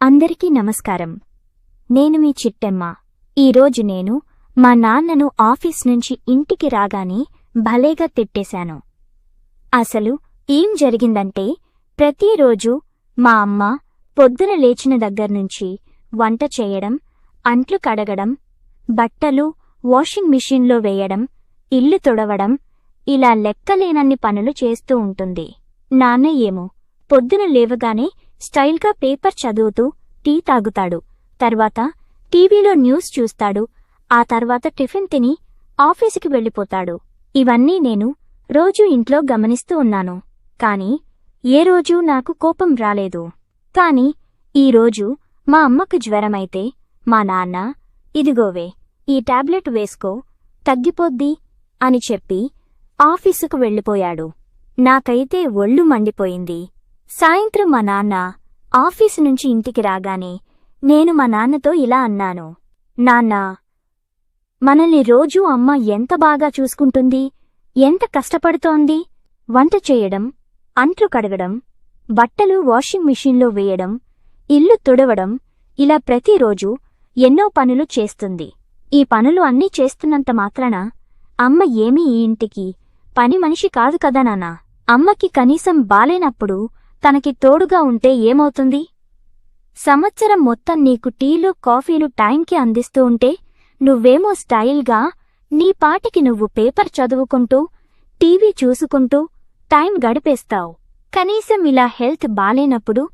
అందరికీ నమస్కారం. నేను మీ చిట్టెమ్మ. ఈరోజు నేను మా నాన్నను ఆఫీస్ నుంచి ఇంటికి రాగానే భలేగా తిట్టేశాను. అసలు ఏం జరిగిందంటే ప్రతిరోజు మా అమ్మ పొద్దున లేచిన దగ్గర్నుంచి వంట చేయడం అంట్లు కడగడం బట్టలు వాషింగ్ మిషన్లో వేయడం ఇల్లు తుడవడం ఇలా లెక్కలేనన్ని పనులు చేస్తూ ఉంటుంది. నాన్న ఏమో పొద్దున లేవగానే స్టైల్గా పేపర్ చదువుతూ టీ తాగుతాడు. తర్వాత టీవీలో న్యూస్ చూస్తాడు. ఆ తర్వాత టిఫిన్ తిని ఆఫీసుకి వెళ్ళిపోతాడు. ఇవన్నీ నేను రోజూ ఇంట్లో గమనిస్తూ ఉన్నాను. కాని ఏ రోజూ నాకు కోపం రాలేదు. కాని ఈరోజు మా అమ్మకు జ్వరమైతే మా నాన్న ఇదిగోవే ఈ టాబ్లెట్ వేసుకో తగ్గిపోద్ది అని చెప్పి ఆఫీసుకు వెళ్ళిపోయాడు. నాకైతే ఒళ్ళు మండిపోయింది. సాయంత్రం మా నాన్న ఆఫీసు నుంచి ఇంటికి రాగానే నేను మా నాన్నతో ఇలా అన్నాను. నాన్నా మనల్ని రోజూ అమ్మ ఎంత బాగా చూసుకుంటుంది ఎంత కష్టపడుతోంది. వంట చేయడం అంట్లు కడగడం బట్టలు వాషింగ్ మిషన్లో వేయడం ఇల్లు తుడవడం ఇలా ప్రతిరోజు ఎన్నో పనులు చేస్తుంది. ఈ పనులు అన్నీ చేస్తున్నంత మాత్రాన అమ్మ ఏమీ ఈ ఇంటికి పని మనిషి కాదు కదా నానా అమ్మకి కనీసం బాలేనప్పుడు తనకి తోడుగా ఉంటే ఏమవుతుంది? సంవత్సరం మొత్తం నీకు టీలు కాఫీలు టైంకి అందిస్తూ ఉంటే నువ్వేమో స్టైల్గా నీ పాటికి నువ్వు పేపర్ చదువుకుంటూ టీవీ చూసుకుంటూ టైం గడిపేస్తావు. కనీసం ఇలా హెల్త్ బాలేనప్పుడు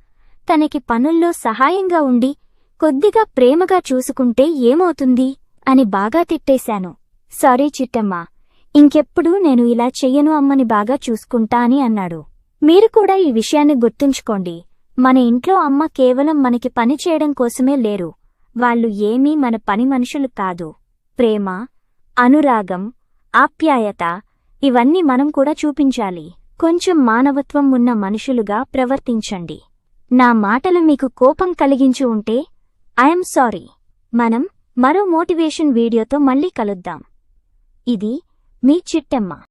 తనకి పనుల్లో సహాయంగా ఉండి కొద్దిగా ప్రేమగా చూసుకుంటే ఏమవుతుంది? అని బాగా తిట్టేశాను. సారీ చిట్టమ్మా ఇంకెప్పుడు నేను ఇలా చెయ్యను అమ్మని బాగా చూసుకుంటా అని అన్నాడు. మీరు కూడా ఈ విషయాన్ని గుర్తుంచుకోండి. మన ఇంట్లో అమ్మ కేవలం మనకి పని చేయడం కోసమే లేరు. వాళ్ళు ఏమీ మన పని మనుషులు కాదు. ప్రేమ అనురాగం ఆప్యాయత ఇవన్నీ మనం కూడా చూపించాలి. కొంచెం మానవత్వం ఉన్న మనుషులుగా ప్రవర్తించండి. నా మాటలు మీకు కోపం కలిగించి ఉంటే ఐఎమ్ సారీ మనం మరో మోటివేషన్ వీడియోతో మళ్ళీ కలుద్దాం. ఇది మీ చిట్టెమ్మ.